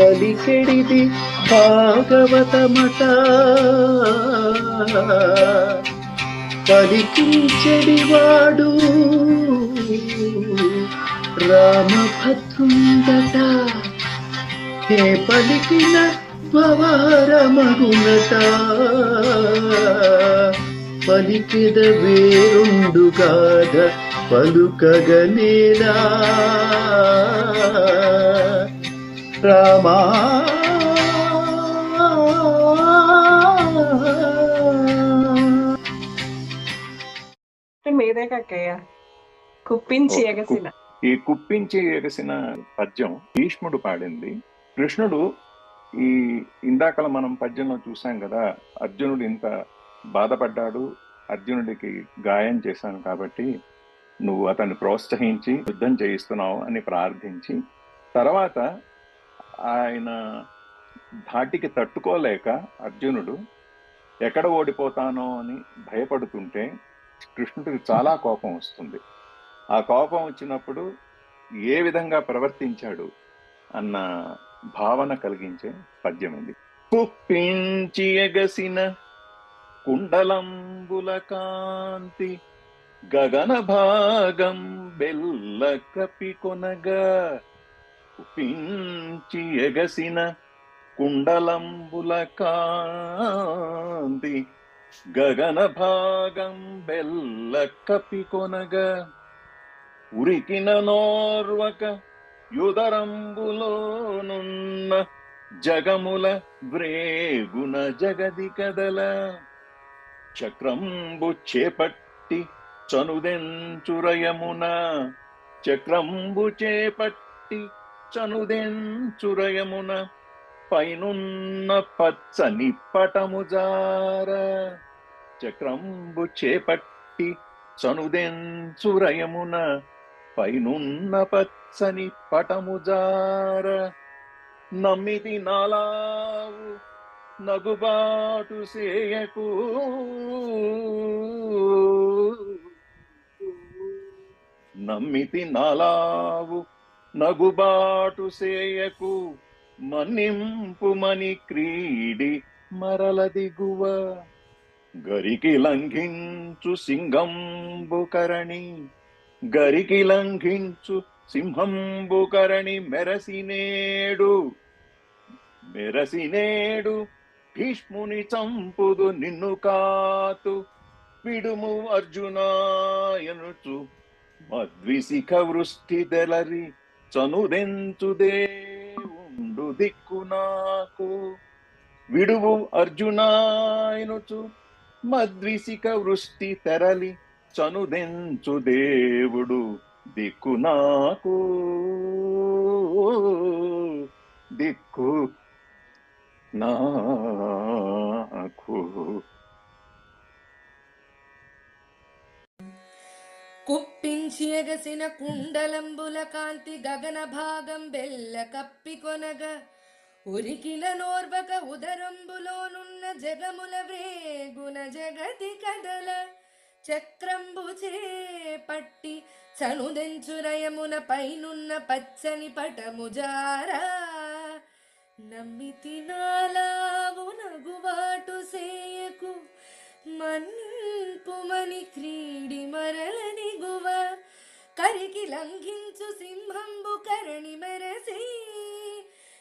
పలికెడిది భాగవతమట. పలికించెడివాడు రామభద్రుందట హే పలికిన భవారమగునట. పలికిద వేరుండు వేరుండుగాద పలుకగనేలా. రామా. మీదే కక్కయ్య కుప్పించి ఎగసిన. ఈ కుప్పించి ఎగసిన పద్యం భీష్ముడు పాడింది. కృష్ణుడు ఈ ఇందాకల మనం పద్యంలో చూసాం కదా అర్జునుడు ఇంత బాధపడ్డాడు అర్జునుడికి గాయం చేశాను కాబట్టి నువ్వు అతన్ని ప్రోత్సహించి యుద్ధం చేయిస్తున్నావు అని ప్రార్థించి తర్వాత ఆయన ధాటికి తట్టుకోలేక అర్జునుడు ఎక్కడ ఓడిపోతానో అని భయపడుతుంటే కృష్ణుడికి చాలా కోపం వస్తుంది. ఆ కోపం వచ్చినప్పుడు ఏ విధంగా ప్రవర్తించాడు అన్న భావన కలిగించే పద్యం ఇది. కుప్పించి ఎగసిన కుండలంబుల కాంతి గగన భాగం బెల్ల కపి కొనగా కుప్పించి ఎగసిన కుండలంబుల కాంతి గగన భాగం బెల్ల కపికొనగా ఉరికిన నోర్వక యుదరంబులోనున్న జగముల వ్రేగున జగది కదల. చక్రంబు చేపట్టి చనుదెంచురయమున చక్రంబు చేపట్టి చనుదెంచురయమున పైనున్న పచ్చని పటముజార చక్రంబు చేపట్టి చనుదెంచురయమున పైనున్న పచ్చని పటముజార నమ్మితి నాలావు నగుబాటు సేయకు. నమ్మితి నాలావు నగుబాటు సేయకు మన్నింపుమని క్రీడి మరల దిగువ గరికి లంఘించు సింగంబుకరణి గరికి లంఘించు సింహంబుకరణి మెరసినేడు మెరసినేడు భీష్ముని చంపుదు నిన్ను కాతు. విడుము అర్జునాయనుచు మద్విశిఖ వృష్టి దెలరి చనుదెంచు దేవుండు దిక్కు నాకు. విడువు అర్జునాయనుచు మద్విసిక వృష్టి తెరలి చనుదెంచు దేవుడు దిక్కు నాకు. దిక్కు నాకు. కుప్పించి ఎగసిన కుండలంబుల కాంతి గగన భాగం బెల్ల కప్పి కొనగ. ఉరికిన నోర్వక ఉదరంబులోనున్న జగముల వేగున జగతి కదల. చక్రంబు చేపట్టి చనుదెంచురయమున పైనున్న పచ్చని పటము జారా. నమ్మితి నాలావు సే సేయకు మన్నింపుమని క్రీడి మరలని గువ కరికి లంఘించు సింహంబు కరణి మెరసి.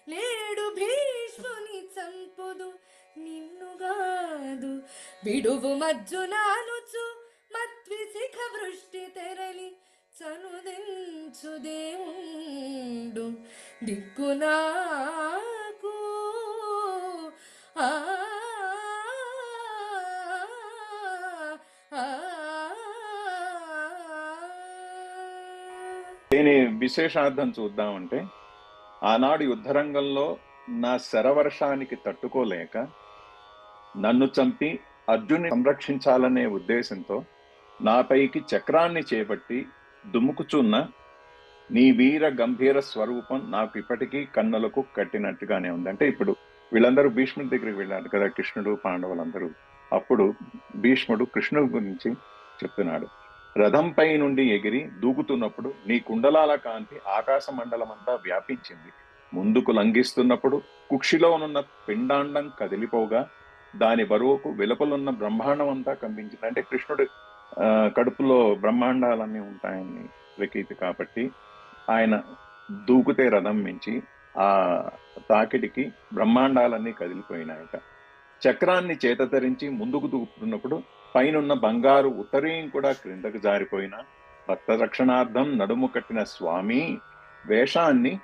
నేడు భీష్ముని చంపుదు నిన్నుగాదు విడువు మజ్జునానుచు మత్విశిఖ వృష్టి తెరలి చనుదించు దేవుండు. దిక్కునా దీని విశేషార్థం చూద్దామంటే ఆనాడు యుద్ధరంగంలో నా శరవర్షానికి తట్టుకోలేక నన్ను చంపి అర్జున్ని సంరక్షించాలనే ఉద్దేశంతో నాపైకి చక్రాన్ని చేపట్టి దుముకుచున్న నీ వీర గంభీర స్వరూపం నాకు ఇప్పటికీ కన్నులకు కట్టినట్టుగానే ఉంది. అంటే ఇప్పుడు వీళ్ళందరూ భీష్ముడి దగ్గరికి వెళ్ళారు కదా కృష్ణుడు పాండవులందరూ. అప్పుడు భీష్ముడు కృష్ణుడి గురించి చెప్తున్నాడు. రథంపై నుండి ఎగిరి దూకుతున్నప్పుడు నీ కుండలాల కాంతి ఆకాశ మండలమంతా వ్యాపించింది. ముందుకు లంఘిస్తున్నప్పుడు కుక్షిలోనున్న పిండాండం కదిలిపోగా దాని బరువుకు వెలుపలున్న బ్రహ్మాండం అంతా కంపించింది. అంటే కృష్ణుడు ఆ, కడుపులో బ్రహ్మాండాలన్నీ ఉంటాయని ప్రకీతి కాబట్టి ఆయన దూకుతే రథం మించి ఆ తాకిడికి బ్రహ్మాండాలన్నీ కదిలిపోయినాయట. చక్రాన్ని చేత ధరించి ముందుకు దూకుతున్నప్పుడు పైనున్న బంగారు ఉత్తరీయం కూడా క్రిందకు జారిపోయిన భక్త రక్షణార్థం నడుము కట్టిన స్వామి వేషాన్ని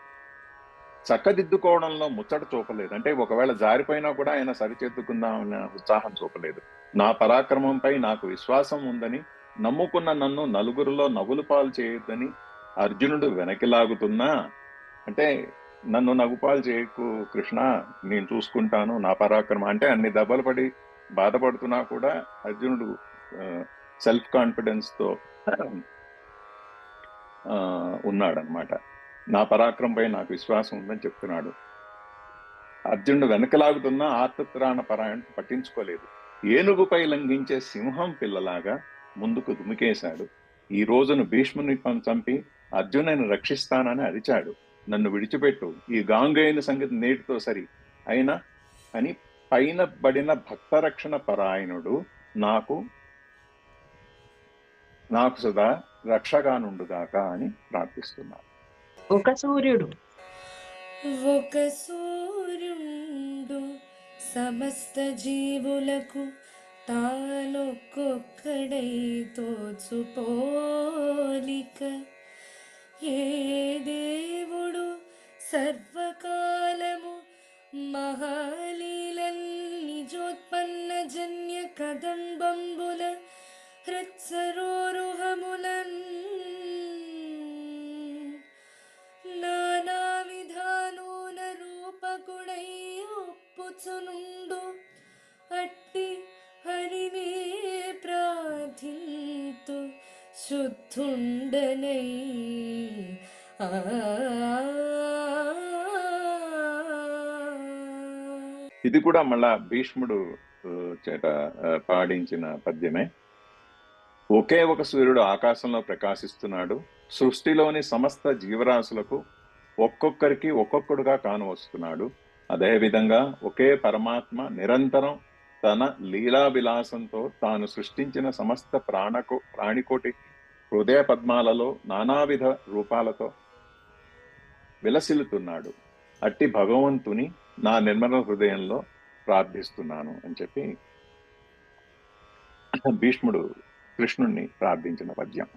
చక్కదిద్దుకోవడంలో ముచ్చట చూపలేదు. అంటే ఒకవేళ జారిపోయినా కూడా ఆయన సరిచేద్దుకుందామన్న ఉత్సాహం చూపలేదు. నా పరాక్రమంపై నాకు విశ్వాసం ఉందని నమ్ముకున్న నన్ను నలుగురిలో నవ్వులు పాలు చేయొద్దని అర్జునుడు వెనక్కి లాగుతున్నా అంటే నన్ను నవ్వుపాలు చేయకు కృష్ణ నేను చూసుకుంటాను నా పరాక్రమం అంటే అన్ని దెబ్బలు పడి బాధపడుతున్నా కూడా అర్జునుడు సెల్ఫ్ కాన్ఫిడెన్స్తో ఉన్నాడనమాట నా పరాక్రమంపై నాకు విశ్వాసం ఉందని చెప్తున్నాడు. అర్జునుడు వెనకలాగుతున్న ఆత్మత్రాణ పరాయణ పట్టించుకోలేదు. ఏనుగుపై లంఘించే సింహం పిల్లలాగా ముందుకు దుమికేశాడు. ఈ రోజును భీష్ముని చంపి అర్జునుని రక్షిస్తానని అరిచాడు. నన్ను విడిచిపెట్టు. ఈ గాంగైన సంగతి నేటితో సరి. అయినా అని పైన పడిన భక్త రక్షణ పరాయణుడు నాకు నాకు సదా రక్షగా నుండుగాక అని ప్రార్థిస్తున్నాను ఒక సూర్యుడు. ఒక సూర్యుండు సమస్త జీవులకు తానొక్కొక్కడై తోచుపోలిక ఏ దేవుడు సర్వకాలము మహాలీలన్ జన్య కదంబంబుల హృత్సరోరుహములన్ నానా విధానోన రూపకుడై ఒప్పుచునుండు అట్టి హరినే ప్రార్థింతు శుద్ధుండనై ఆ ఇది కూడా మళ్ళా భీష్ముడు చేత పాడించిన పద్యమే. ఒకే ఒక సూర్యుడు ఆకాశంలో ప్రకాశిస్తున్నాడు. సృష్టిలోని సమస్త జీవరాశులకు ఒక్కొక్కరికి ఒక్కొక్కడుగా కాను వస్తున్నాడు. అదే విధంగా ఒకే పరమాత్మ నిరంతరం తన లీలా విలాసంతో తాను సృష్టించిన సమస్త ప్రాణకు ప్రాణికోటి హృదయ పద్మాలలో నానావిధ రూపాలతో విలసిల్లుతున్నాడు. అట్టి భగవంతుని నా నిర్మల హృదయంలో ప్రార్థిస్తున్నాను అని చెప్పి భీష్ముడు కృష్ణుణ్ణి ప్రార్థించిన పద్యం.